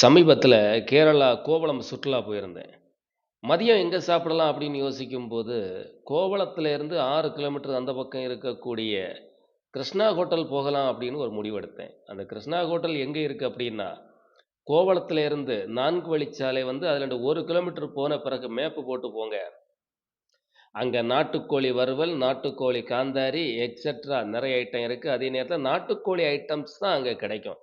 சமீபத்தில் கேரளா கோவளம் சுற்றுலா போயிருந்தேன். மதியம் எங்கே சாப்பிடலாம் அப்படின்னு யோசிக்கும்போது, கோவளத்துலேருந்து ஆறு கிலோமீட்டர் அந்த பக்கம் இருக்கக்கூடிய கிருஷ்ணா ஹோட்டல் போகலாம் அப்படின்னு ஒரு முடிவெடுத்தேன். அந்த கிருஷ்ணா ஹோட்டல் எங்கே இருக்குது அப்படின்னா, கோவளத்துலேருந்து நான்கு வழிச்சாலை வந்து அதில் ஒரு கிலோமீட்டர் போன பிறகு மேப்பு போட்டு போங்க. அங்கே நாட்டுக்கோழி வறுவல், நாட்டுக்கோழி காந்தாரி எக்ஸெட்ரா நிறைய ஐட்டம் இருக்குது அதே நேரத்தில் நாட்டுக்கோழி ஐட்டம்ஸ் தான் அங்கே கிடைக்கும்.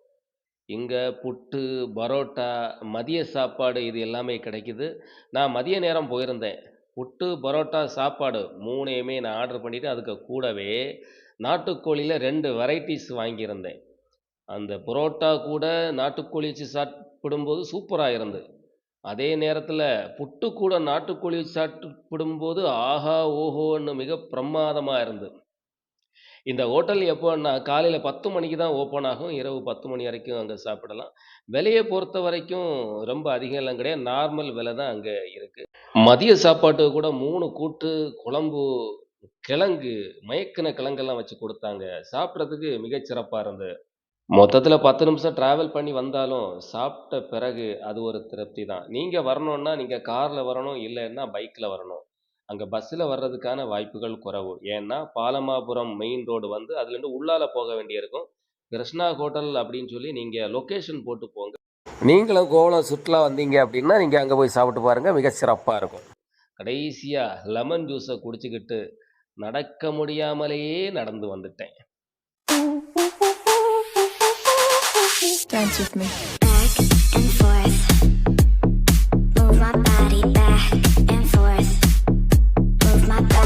இங்கே புட்டு, பரோட்டா, மதிய சாப்பாடு இது எல்லாமே கிடைக்குது. நான் மதிய நேரம் போயிருந்தேன். புட்டு, பரோட்டா, சாப்பாடு மூணையுமே நான் ஆர்டர் பண்ணிவிட்டு அதுக்கு கூடவே நாட்டுக்கோழியில் ரெண்டு வெரைட்டிஸ் வாங்கியிருந்தேன். அந்த பரோட்டா கூட நாட்டுக்கோழி வச்சு சாப்பிடும்போது சூப்பராக இருந்தது. அதே நேரத்தில் புட்டு கூட நாட்டுக்கோழி சாப்பிடும்போது ஆஹா! ஓஹோன்னு மிக பிரமாதமாக இருந்தது. இந்த ஹோட்டல் எப்போன்னா காலையில் பத்து மணிக்கு தான் ஓப்பன் ஆகும். இரவு 10 மணி வரைக்கும் அங்கே சாப்பிடலாம். விலையை பொறுத்த வரைக்கும் ரொம்ப அதிகம் எல்லாம் கிடையாது. நார்மல் விலை தான் அங்கே இருக்குது மதிய சாப்பாட்டுக்கு கூட மூணு கூட்டு, குழம்பு, கிழங்கு, மயக்கின கிழங்கெல்லாம் வச்சு கொடுத்தாங்க சாப்பிட்றதுக்கு மிகச்சிறப்பாக இருந்தது. மொத்தத்தில் பத்து நிமிஷம் டிராவல் பண்ணி வந்தாலும், சாப்பிட்ட பிறகு அது ஒரு திருப்தி தான். நீங்கள் வரணுன்னா நீங்கள் காரில் வரணும், இல்லைன்னா பைக்கில் வரணும். அங்கே பஸ்ஸில் வர்றதுக்கான வாய்ப்புகள் குறவு ஏன்னா, பாலமாபுரம் மெயின் ரோடு வந்து அதுலேருந்து உள்ளால போக வேண்டியிருக்கும். கிருஷ்ணா ஹோட்டல் அப்படின்னு சொல்லி நீங்கள் லொக்கேஷன் போட்டு போங்க. நீங்களும் கோவலம் சுற்றுலா வந்தீங்க அப்படின்னா, நீங்கள் அங்கே போய் சாப்பிட்டு பாருங்கள் மிக சிறப்பாக இருக்கும். கடைசியாக லெமன் ஜூஸை குடிச்சுக்கிட்டு, நடக்க முடியாமலேயே நடந்து வந்துட்டேன். Dance with me.